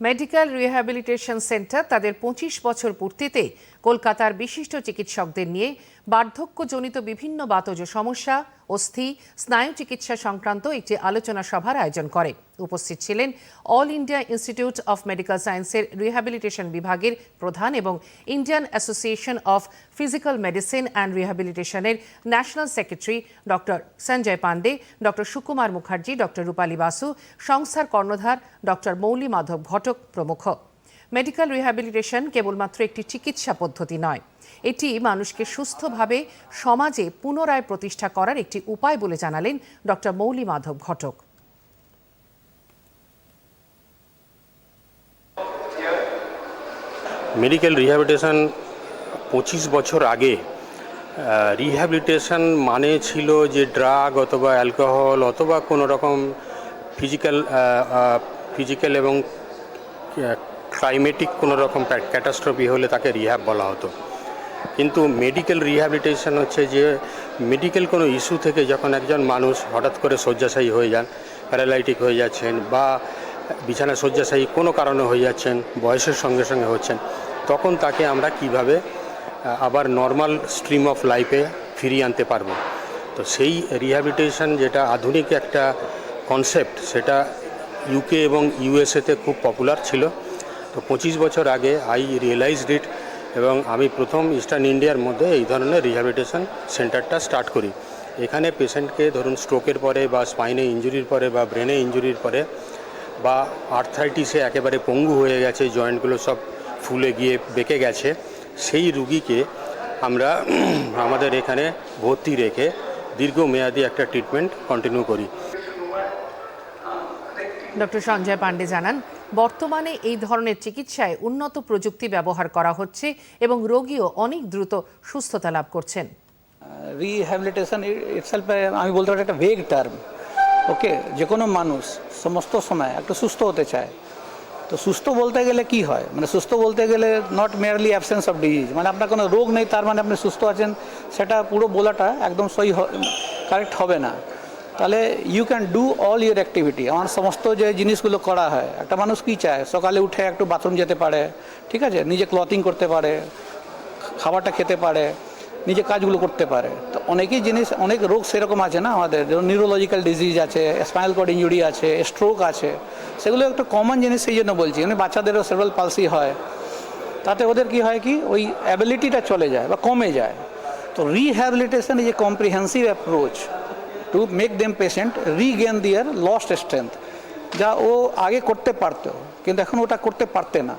Medical rehabilitation centre তাদের পঁচিশ বছর পূর্তিতে কলকাতার বিশিষ্ট চিকিৎসকদের নিয়ে বার্ধক্যজনিত বিভিন্ন বাতজ সমস্যা অস্থি, স্নায়ু চিকিৎসা সংক্রান্ত একটি আলোচনা সভার আয়োজন করে। উপস্থিত ছিলেন all India institute of medical সায়েন্সের রিহ্যাবিলিটেশন বিভাগের প্রধান এবং Indian association of physical medicine and রিহ্যাবিলিটেশনের national secretary doctor Sanjay Pandey doctor Sukumar Mukherjee, doctor Rupali Basu, সংস্থার কর্ণধার ডক্টর মৌলি মাধব ঘটক প্রমুখ। মেডিকেল রিহ্যাবিলিটেশন কেবলমাত্র একটি চিকিৎসা পদ্ধতি নয় এটি মানুষকে সুস্থভাবে সমাজে পুনরায় প্রতিষ্ঠা করার একটি উপায় বলে জানালেন doctor Mouli Madhab Ghatak. Medical rehabilitation পঁচিশ বছর আগে রিহ্যাবিলিটেশন মানে ছিল যে ড্রাগ অথবা অ্যালকোহল অথবা কোনো রকম ফিজিক্যাল ফিজিক্যাল এবং ক্লাইমেটিক কোনো রকম ক্যাটাস্ট্রফি হলে তাকে রিহ্যাব বলা হতো। কিন্তু মেডিকেল রিহ্যাবিলিটেশন হচ্ছে যে মেডিকেল কোনো ইস্যু থেকে যখন একজন মানুষ হঠাৎ করে শয্যাশায়ী হয়ে যান প্যারালাইটিক হয়ে যাচ্ছেন বা বিছানা শয্যাশায়ী কোনো কারণে হয়ে যাচ্ছেন, বয়সের সঙ্গে সঙ্গে হচ্ছেন, তখন তাকে আমরা কীভাবে আবার নর্মাল স্ট্রিম অফ লাইফে ফিরিয়ে আনতে পারব? তো সেই রিহ্যাবিলিটেশন যেটা আধুনিক একটা কনসেপ্ট সেটা ইউকে এবং ইউএসএতে খুব পপুলার ছিল। তো পঁচিশ বছর আগে আই রিয়েলাইজড ইট এবং আমি প্রথম ইস্টার্ন ইন্ডিয়ার মধ্যে এই ধরনের রিহ্যাবিলিটেশন সেন্টারটা স্টার্ট করি। এখানে পেশেন্টকে ধরুন স্ট্রোকের পরে বা স্পাইনে ইঞ্জুরির পরে বা ব্রেনে ইঞ্জুরির পরে বা আর্থাইটিসে একেবারে পঙ্গু হয়ে গেছে জয়েন্টগুলো সব ফুলে গিয়ে বেঁকে গেছে, সেই রুগীকে আমরা আমাদের এখানে ভর্তি রেখে দীর্ঘমেয়াদী একটা ট্রিটমেন্ট কন্টিনিউ করি। ডক্টর সঞ্জয় পান্ডে জানান বর্তমানে এই ধরনের চিকিৎসায় উন্নত প্রযুক্তি ব্যবহার করা হচ্ছে এবং রোগীও অনেক দ্রুত সুস্থতা লাভ করছেন। রিহ্যাবিলিটেশন ইটসেলফ আমি বলতে পারি একটা ভেগ টার্ম ওকে যে কোনো মানুষ সমস্ত সময় একটু সুস্থ হতে চায়। তো সুস্থ বলতে গেলে কি হয়? মানে সুস্থ বলতে গেলে not merely absence of disease মানে আপনার কোনো রোগ নেই, তার মানে আপনি সুস্থ আছেন, সেটা পুরো বলাটা একদম সই কারেক্ট হবে না। তাহলে you can do all your activity আমার সমস্ত যে জিনিসগুলো করা হয়, একটা মানুষ কী চায়? সকালে উঠে একটু বাথরুম যেতে পারে, ঠিক আছে? নিজে ক্লথিং করতে পারে, খাবারটা খেতে পারে, নিজে কাজগুলো করতে পারে। তো অনেকই জিনিস, অনেক রোগ সেরকম আছে না আমাদের? যেমন নিউরোলজিক্যাল ডিজিজ আছে স্পাইনাল কর্ড ইঞ্জুরি আছে স্ট্রোক আছে। সেগুলো একটা কমন জিনিস সেই জন্য বলছি। মানে বাচ্চাদেরও সেভাল পালসি হয়। তাতে ওদের কি হয় কি? ওই অ্যাবিলিটিটা চলে যায় বা কমে যায়। তো rehabilitation is a comprehensive approach to make them patient regain their lost strength যা ও আগে করতে পারতো, কিন্তু এখন ওটা করতে পারতে না।